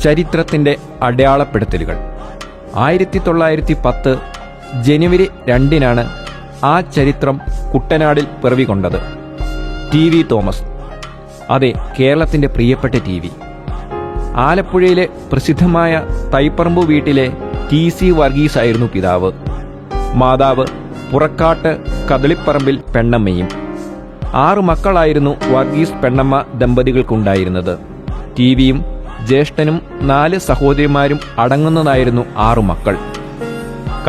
ചരിത്രത്തിന്റെ അടയാളപ്പെടുത്തലുകൾ. ആയിരത്തി തൊള്ളായിരത്തി പത്ത് ജനുവരി രണ്ടിനാണ് ആ ചരിത്രം കുട്ടനാടിൽ പിറവികൊണ്ടത്. T V Thomas. അതെ കേരളത്തിന്റെ പ്രിയപ്പെട്ട ടി വി. ആലപ്പുഴയിലെ പ്രസിദ്ധമായ തൈപ്പറമ്പ് വീട്ടിലെ ടി സി വർഗീസ് ആയിരുന്നു പിതാവ്. മാതാവ് പുറക്കാട്ട് കദളിപ്പറമ്പിൽ പെണ്ണമ്മയും. ആറു മക്കളായിരുന്നു വർഗീസ് പെണ്ണമ്മ ദമ്പതികൾക്കുണ്ടായിരുന്നത്. ടി വിയും ജ്യേഷ്ഠനും നാല് സഹോദരിമാരും അടങ്ങുന്നതായിരുന്നു ആറു മക്കൾ.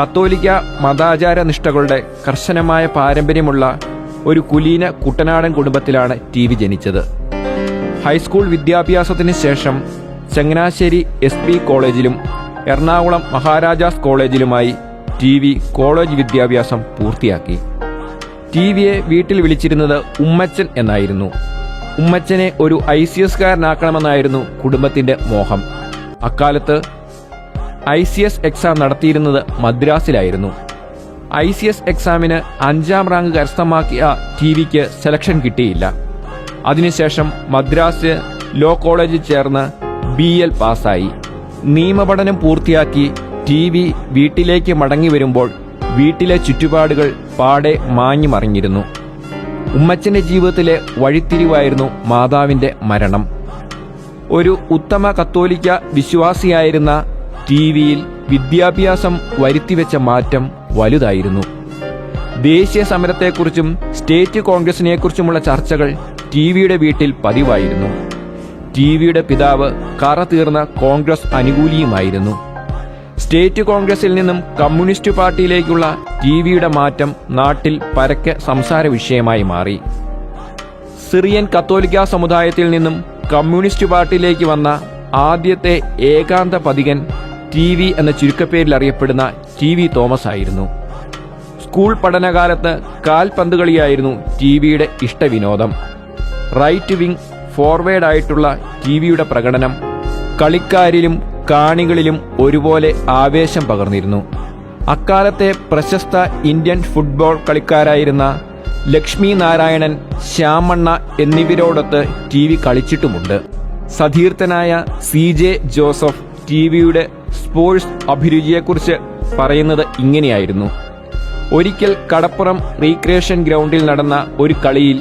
കത്തോലിക്ക മതാചാര നിഷ്ഠകളുടെ കർശനമായ പാരമ്പര്യമുള്ള ഒരു കുലീന കുട്ടനാടൻ കുടുംബത്തിലാണ് ടി വി ജനിച്ചത്. ഹൈസ്കൂൾ വിദ്യാഭ്യാസത്തിന് ശേഷം ചങ്ങനാശ്ശേരി എസ് പി കോളേജിലും എറണാകുളം മഹാരാജാസ് കോളേജിലുമായി ടി വി കോളേജ് വിദ്യാഭ്യാസം പൂർത്തിയാക്കി. ടി വിയെ വീട്ടിൽ വിളിച്ചിരുന്നത് ഉമ്മച്ചൻ എന്നായിരുന്നു. ഉമ്മച്ചനെ ഒരു ഐ സി എസ് കാരനാക്കണമെന്നായിരുന്നു കുടുംബത്തിന്റെ മോഹം. അക്കാലത്ത് ഐ സി എസ് എക്സാം നടത്തിയിരുന്നത് മദ്രാസിലായിരുന്നു. ഐ സി എസ് എക്സാമിന് അഞ്ചാം റാങ്ക് കരസ്ഥമാക്കിയ ടി വിക്ക് സെലക്ഷൻ കിട്ടിയില്ല. അതിനുശേഷം മദ്രാസ് ലോ കോളേജിൽ ചേർന്ന് ബി എൽ പാസ്സായി. നിയമപഠനം പൂർത്തിയാക്കി ടി വി വീട്ടിലേക്ക് മടങ്ങി വരുമ്പോൾ വീട്ടിലെ ചുറ്റുപാടുകൾ പാടെ മാഞ്ഞു മറിഞ്ഞിരുന്നു ഉമ്മച്ചന്റെ ജീവിതത്തിലെ വഴിത്തിരിവായിരുന്നു മാതാവിന്റെ മരണം. ഒരു ഉത്തമ കത്തോലിക്ക വിശ്വാസിയായിരുന്ന ടി വിയിൽ വിദ്യാഭ്യാസം വരുത്തിവെച്ച മാറ്റം വലുതായിരുന്നു. ദേശീയ സമരത്തെക്കുറിച്ചും സ്റ്റേറ്റ് കോൺഗ്രസിനെക്കുറിച്ചുമുള്ള ചർച്ചകൾ ടി വിയുടെ വീട്ടിൽ പതിവായിരുന്നു. ടി വിയുടെ പിതാവ് കറ തീർന്ന കോൺഗ്രസ് അനുകൂലിയുമായിരുന്നു. സ്റ്റേറ്റ് കോൺഗ്രസിൽ നിന്നും കമ്മ്യൂണിസ്റ്റ് പാർട്ടിയിലേക്കുള്ള ടി വിയുടെ മാറ്റം നാട്ടിൽ പരക്കെ സംസാര വിഷയമായി മാറി. സിറിയൻ കത്തോലിക്ക സമുദായത്തിൽ നിന്നും കമ്മ്യൂണിസ്റ്റ് പാർട്ടിയിലേക്ക് വന്ന ആദ്യത്തെ ഏകാന്ത പതികൻ ടി വി എന്ന ചുരുക്കപ്പേരിൽ അറിയപ്പെടുന്ന ടി വി തോമസ് ആയിരുന്നു. സ്കൂൾ പഠനകാലത്ത് കാൽപന്ത് കളിയായിരുന്നു ടി വിയുടെ ഇഷ്ടവിനോദം. റൈറ്റ് വിങ് ഫോർവേഡ് ആയിട്ടുള്ള ടി വിയുടെ പ്രകടനം കളിക്കാരിലും കാണികളിലും ഒരുപോലെ ആവേശം പകർന്നിരുന്നു. അക്കാലത്തെ പ്രശസ്ത ഇന്ത്യൻ ഫുട്ബോൾ കളിക്കാരായിരുന്ന ലക്ഷ്മി നാരായണൻ ശ്യാമണ്ണ എന്നിവരോടൊത്ത് ടി വി കളിച്ചിട്ടുമുണ്ട്. സതീർത്ഥനായ സി ജെ ജോസഫ് ടി വിയുടെ സ്പോർട്സ് അഭിരുചിയെക്കുറിച്ച് പറയുന്നത് ഇങ്ങനെയായിരുന്നു. ഒരിക്കൽ കടപ്പുറം റീക്രിയേഷൻ ഗ്രൗണ്ടിൽ നടന്ന ഒരു കളിയിൽ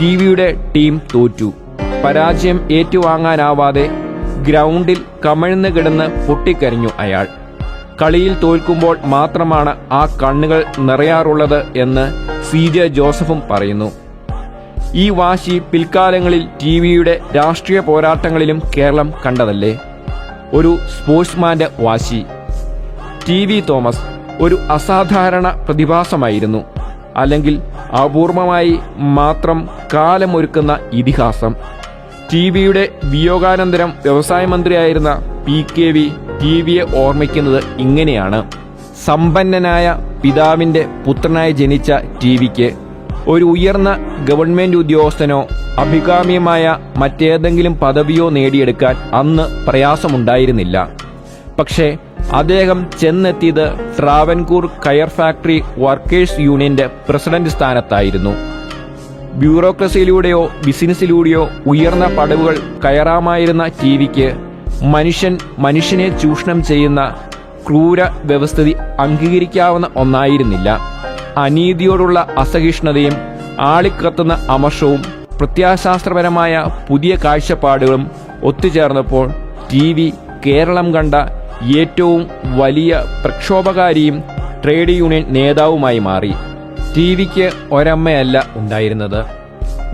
ടി വിയുടെ ടീം തോറ്റു. പരാജയം ഏറ്റുവാങ്ങാനാവാതെ ഗ്രൗണ്ടിൽ കമഴ്ന്ന് കിടന്ന് പൊട്ടിക്കരഞ്ഞു അയാൾ. കളിയിൽ തോൽക്കുമ്പോൾ മാത്രമാണ് ആ കണ്ണുകൾ നിറയാറുള്ളത് എന്ന് സി ജെ ജോസഫും പറയുന്നു. ഈ വാശി പിൽക്കാലങ്ങളിൽ ടി വിയുടെ രാഷ്ട്രീയ പോരാട്ടങ്ങളിലും കേരളം കണ്ടതല്ലേ? ഒരു സ്പോർട്സ്മാന്റെ വാശി. ടി വി തോമസ് ഒരു അസാധാരണ പ്രതിഭാസമായിരുന്നു. അല്ലെങ്കിൽ അപൂർവമായി മാത്രം കാലമൊരുക്കുന്ന ഇതിഹാസം. ടി വിയുടെ വിയോഗാനന്തരം വ്യവസായ മന്ത്രിയായിരുന്ന പി കെ വി ടി വിയെ ഓർമ്മിക്കുന്നത് ഇങ്ങനെയാണ്. സമ്പന്നനായ പിതാവിന്റെ പുത്രനായി ജനിച്ച ടി വിക്ക് ഒരു ഉയർന്ന ഗവൺമെന്റ് ഉദ്യോഗസ്ഥനോ അഭികാമ്യമായ മറ്റേതെങ്കിലും പദവിയോ നേടിയെടുക്കാൻ അന്ന് പ്രയാസമുണ്ടായിരുന്നില്ല. പക്ഷേ അദ്ദേഹം ചെന്നെത്തിയത് ട്രാവൻകൂർ കയർ ഫാക്ടറി വർക്കേഴ്സ് യൂണിയന്റെ പ്രസിഡന്റ് സ്ഥാനത്തായിരുന്നു. ബ്യൂറോക്രസിയിലൂടെയോ ബിസിനസ്സിലൂടെയോ ഉയർന്ന പടവുകൾ കയറാമായിരുന്ന ടി വിക്ക് മനുഷ്യൻ മനുഷ്യനെ ചൂഷണം ചെയ്യുന്ന ക്രൂര വ്യവസ്ഥിതി അംഗീകരിക്കാവുന്ന ഒന്നായിരുന്നില്ല. അനീതിയോടുള്ള അസഹിഷ്ണുതയും ആളിക്കത്തുന്ന അമർഷവും പ്രത്യാശാസ്ത്രപരമായ പുതിയ കാഴ്ചപ്പാടുകളും ഒത്തുചേർന്നപ്പോൾ ടി വി കേരളം കണ്ട ഏറ്റവും വലിയ പ്രക്ഷോഭകാരിയും ട്രേഡ് യൂണിയൻ നേതാവുമായി മാറി. ടി വിക്ക് ഒരമ്മയല്ല ഉണ്ടായിരുന്നത്.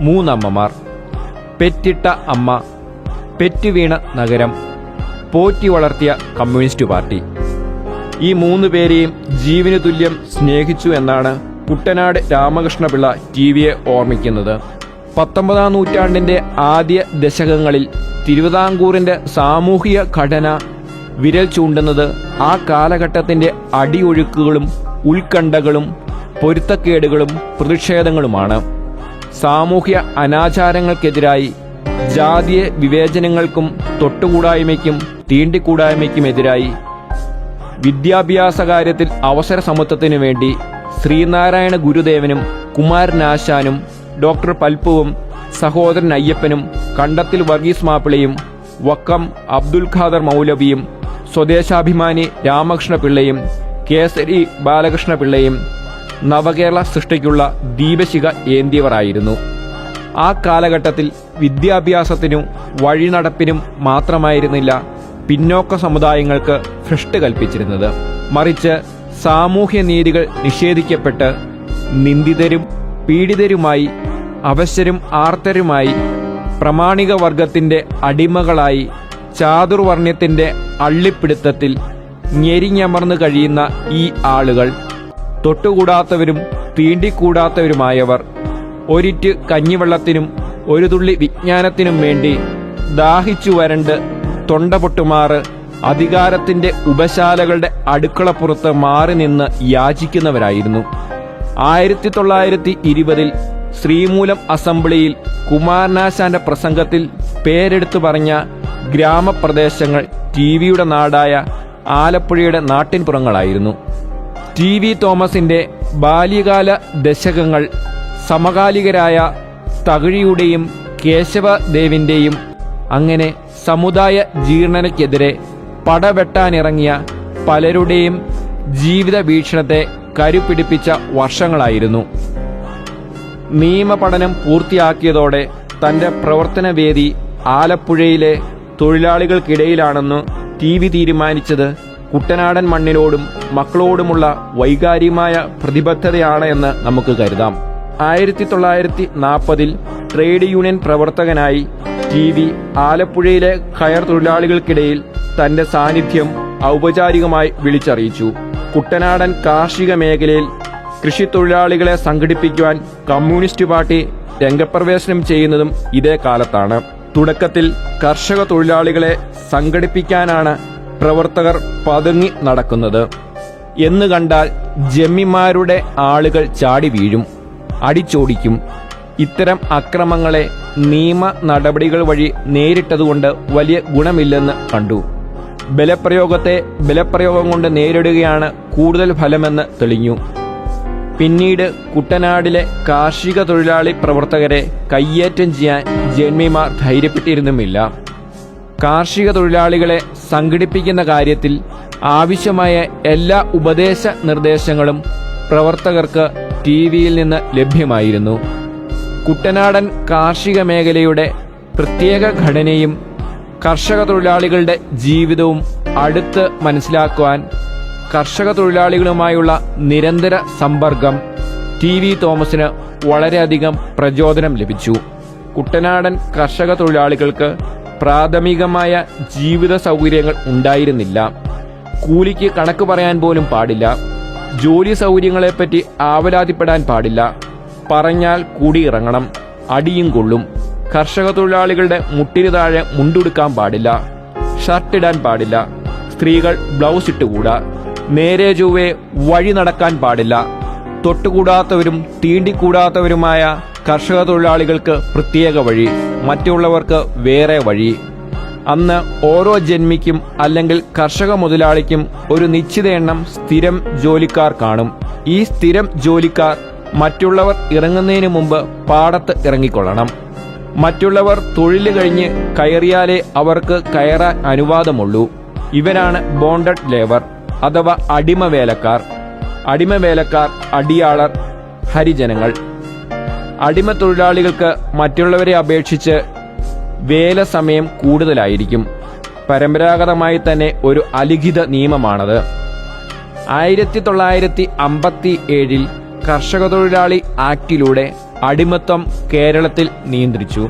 മൂന്നമ്മമാർ. പെറ്റിട്ട അമ്മ പെറ്റുവീണ നഗരം പോറ്റി വളർത്തിയ കമ്മ്യൂണിസ്റ്റ് പാർട്ടി. ഈ മൂന്ന് പേരെയും ജീവന് തുല്യം സ്നേഹിച്ചു എന്നാണ് കുട്ടനാട് രാമകൃഷ്ണപിള്ള ടി വിയെ ഓർമ്മിക്കുന്നത്. പത്തൊമ്പതാം നൂറ്റാണ്ടിന്റെ ആദ്യ ദശകങ്ങളിൽ തിരുവിതാംകൂറിന്റെ സാമൂഹിക ഘടന വിരൽ ചൂണ്ടുന്നത് ആ കാലഘട്ടത്തിന്റെ അടിയൊഴുക്കുകളും ഉത്കണ്ഠകളും പൊരുത്തക്കേടുകളും പ്രതിഷേധങ്ങളുമാണ്. സാമൂഹ്യ അനാചാരങ്ങൾക്കെതിരായി ജാതീയ വിവേചനങ്ങൾക്കും തൊട്ടുകൂടായ്മയ്ക്കും തീണ്ടിക്കൂടായ്മയ്ക്കുമെതിരായി വിദ്യാഭ്യാസ കാര്യത്തിൽ അവസര സമത്വത്തിനു വേണ്ടി ശ്രീനാരായണ ഗുരുദേവനും കുമാരനാശാനും ഡോക്ടർ പൽപ്പുവും സഹോദരൻ അയ്യപ്പനും കണ്ടത്തിൽ വർഗീസ് മാപ്പിളയും വക്കം അബ്ദുൽ ഖാദർ മൗലവിയും സ്വദേശാഭിമാനി രാമകൃഷ്ണ പിള്ളയും കേസരി ബാലകൃഷ്ണ പിള്ളയും നവകേരള സൃഷ്ടിക്കുള്ള ദീപശിഖ ഏന്തിയവരായിരുന്നു. ആ കാലഘട്ടത്തിൽ വിദ്യാഭ്യാസത്തിനും വഴിനടപ്പിനും മാത്രമായിരുന്നില്ല പിന്നോക്ക സമുദായങ്ങൾക്ക് ഭ്രഷ്ട് കൽപ്പിച്ചിരുന്നത്. മറിച്ച് സാമൂഹ്യ നീതികൾ നിഷേധിക്കപ്പെട്ട് നിന്ദിതരും പീഡിതരുമായി അവശരും ആർത്തരുമായി പ്രമാണിക വർഗത്തിന്റെ അടിമകളായി ചാതുർവർണ്യത്തിന്റെ അള്ളിപ്പിടുത്തത്തിൽ ഞെരിഞ്ഞമർന്നു കഴിയുന്ന ഈ ആളുകൾ തൊട്ടുകൂടാത്തവരും തീണ്ടിക്കൂടാത്തവരുമായവർ. ഒരിറ്റ് കഞ്ഞിവെള്ളത്തിനും ഒരു തുള്ളി വിജ്ഞാനത്തിനും വേണ്ടി ദാഹിച്ചു വരണ്ട് തൊണ്ട പൊട്ടുമാറ് അധികാരത്തിന്റെ ഉപശാലകളുടെ അടുക്കളപ്പുറത്ത് മാറി നിന്ന് യാചിക്കുന്നവരായിരുന്നു. ആയിരത്തി തൊള്ളായിരത്തി ഇരുപതിൽ ശ്രീമൂലം അസംബ്ലിയിൽ കുമാരനാശാന്റെ പ്രസംഗത്തിൽ പേരെടുത്തു പറഞ്ഞ ഗ്രാമപ്രദേശങ്ങൾ ടി വിയുടെ നാടായ ആലപ്പുഴയുടെ നാട്ടിൻപുറങ്ങളായിരുന്നു. ടി വി തോമസിന്റെ ബാല്യകാല ദശകങ്ങൾ സമകാലികരായ തകഴിയുടെയും കേശവദേവിന്റെയും അങ്ങനെ സമുദായ ജീർണനയ്ക്കെതിരെ പടവെട്ടാനിറങ്ങിയ പലരുടെയും ജീവിത വീക്ഷണത്തെ കരുപിടിപ്പിച്ച വർഷങ്ങളായിരുന്നു. നിയമപഠനം പൂർത്തിയാക്കിയതോടെ തന്റെ പ്രവർത്തനവേദി ആലപ്പുഴയിലെ തൊഴിലാളികൾക്കിടയിലാണെന്ന് ടി വി തീരുമാനിച്ചത് കുട്ടനാടൻ മണ്ണിനോടും മക്കളോടുമുള്ള വൈകാരികമായ പ്രതിബദ്ധതയാണ് എന്ന് നമുക്ക് കരുതാം. ആയിരത്തി തൊള്ളായിരത്തി നാൽപ്പതിൽ ട്രേഡ് യൂണിയൻ പ്രവർത്തകനായി ടി വി ആലപ്പുഴയിലെ കയർ തൊഴിലാളികൾക്കിടയിൽ തന്റെ സാന്നിധ്യം ഔപചാരികമായി വിളിച്ചറിയിച്ചു. കുട്ടനാടൻ കാർഷിക മേഖലയിൽ കൃഷിത്തൊഴിലാളികളെ സംഘടിപ്പിക്കുവാൻ കമ്മ്യൂണിസ്റ്റ് പാർട്ടി രംഗപ്രവേശനം ചെയ്യുന്നതും ഇതേ കാലത്താണ്. തുടക്കത്തിൽ കർഷക തൊഴിലാളികളെ സംഘടിപ്പിക്കാനാണ് പ്രവർത്തകർ പതുങ്ങി നടക്കുന്നത്. എന്ന് കണ്ടാൽ ജമ്മിമാരുടെ ആളുകൾ ചാടി വീഴും അടിച്ചോടിക്കും. ഇത്തരം അക്രമങ്ങളെ നിയമ നടപടികൾ വഴി നേരിട്ടതുകൊണ്ട് വലിയ ഗുണമില്ലെന്ന് കണ്ടു. ബലപ്രയോഗത്തെ ബലപ്രയോഗം കൊണ്ട് നേരിടുകയാണ് കൂടുതൽ ഫലമെന്ന് തെളിഞ്ഞു. പിന്നീട് കുട്ടനാടിലെ കാർഷിക തൊഴിലാളി പ്രവർത്തകരെ കയ്യേറ്റം ചെയ്യാൻ ജന്മിമാർ ധൈര്യപ്പെട്ടിരുന്നുമില്ല. കാർഷിക തൊഴിലാളികളെ സംഘടിപ്പിക്കുന്ന കാര്യത്തിൽ ആവശ്യമായ എല്ലാ ഉപദേശ നിർദ്ദേശങ്ങളും പ്രവർത്തകർക്ക് ടി വിയിൽ നിന്ന് ലഭ്യമായിരുന്നു. കുട്ടനാടൻ കാർഷിക മേഖലയുടെ പ്രത്യേക ഘടനയും കർഷക തൊഴിലാളികളുടെ ജീവിതവും അടുത്ത് മനസ്സിലാക്കുവാൻ കർഷക തൊഴിലാളികളുമായുള്ള നിരന്തര സമ്പർക്കം ടി വി തോമസിന് വളരെയധികം പ്രചോദനം ലഭിച്ചു. കുട്ടനാടൻ കർഷക തൊഴിലാളികൾക്ക് പ്രാഥമികമായ ജീവിത സൗകര്യങ്ങൾ ഉണ്ടായിരുന്നില്ല. കൂലിക്ക് കണക്ക് പറയാൻ പോലും പാടില്ല. ജോലി സൗകര്യങ്ങളെപ്പറ്റി ആവലാതിപ്പെടാൻ പാടില്ല. പറഞ്ഞാൽ കൂടിയിറങ്ങണം അടിയും കൊള്ളും. കർഷക തൊഴിലാളികളുടെ മുട്ടിന് താഴെ മുണ്ടുടുക്കാൻ പാടില്ല. ഷർട്ട് ഇടാൻ പാടില്ല. സ്ത്രീകൾ ബ്ലൗസ് ഇട്ടുകൂടാ. നേരെ ചൊവ്വേ വഴി നടക്കാൻ പാടില്ല. തൊട്ടുകൂടാത്തവരും തീണ്ടിക്കൂടാത്തവരുമായ കർഷക തൊഴിലാളികൾക്ക് പ്രത്യേക വഴി മറ്റുള്ളവർക്ക് വേറെ വഴി. അന്ന് ഓരോ ജന്മിക്കും അല്ലെങ്കിൽ കർഷക മുതലാളിക്കും ഒരു നിശ്ചിത എണ്ണം സ്ഥിരം ജോലിക്കാർ കാണും. ഈ സ്ഥിരം ജോലിക്കാർ മറ്റുള്ളവർ ഇറങ്ങുന്നതിന് മുമ്പ് പാടത്ത് ഇറങ്ങിക്കൊള്ളണം. മറ്റുള്ളവർ തൊഴിൽ കഴിഞ്ഞ് കയറിയാലേ അവർക്ക് കയറാൻ അനുവാദമുള്ളൂ. ഇവരാണ് ബോണ്ടഡ് ലേബർ അഥവാ അടിമവേലക്കാർ. അടിമവേലക്കാർ അടിയാളർ ഹരിജനങ്ങൾ. അടിമ തൊഴിലാളികൾക്ക് മറ്റുള്ളവരെ അപേക്ഷിച്ച് വേല സമയം കൂടുതലായിരിക്കും. പരമ്പരാഗതമായി തന്നെ ഒരു അലിഖിത നിയമമാണത്. ആയിരത്തി തൊള്ളായിരത്തി അമ്പത്തി ഏഴിൽ കർഷക തൊഴിലാളി ആക്ടിലൂടെ അടിമത്വം കേരളത്തിൽ നിയന്ത്രിച്ചു.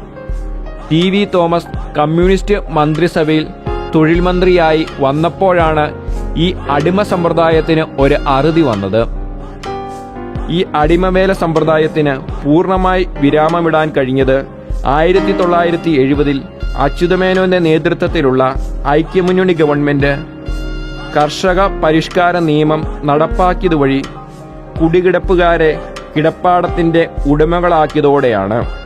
ടി വി തോമസ് കമ്മ്യൂണിസ്റ്റ് മന്ത്രിസഭയിൽ തൊഴിൽ മന്ത്രിയായി വന്നപ്പോഴാണ് ഈ അടിമ സമ്പ്രദായത്തിന് ഒരു അറുതി വന്നത്. ഈ അടിമവേല സമ്പ്രദായത്തിന് പൂർണമായി വിരാമമിടാൻ കഴിഞ്ഞത് ആയിരത്തി തൊള്ളായിരത്തി എഴുപതിൽ അച്യുതമേനോന്റെ നേതൃത്വത്തിലുള്ള ഐക്യമുന്നണി ഗവൺമെന്റ് കർഷക പരിഷ്കാര നിയമം നടപ്പാക്കിയതുവഴി കുടികിടപ്പുകാരെ കിടപ്പാടത്തിന്റെ ഉടമകളാക്കിയതോടെയാണ്.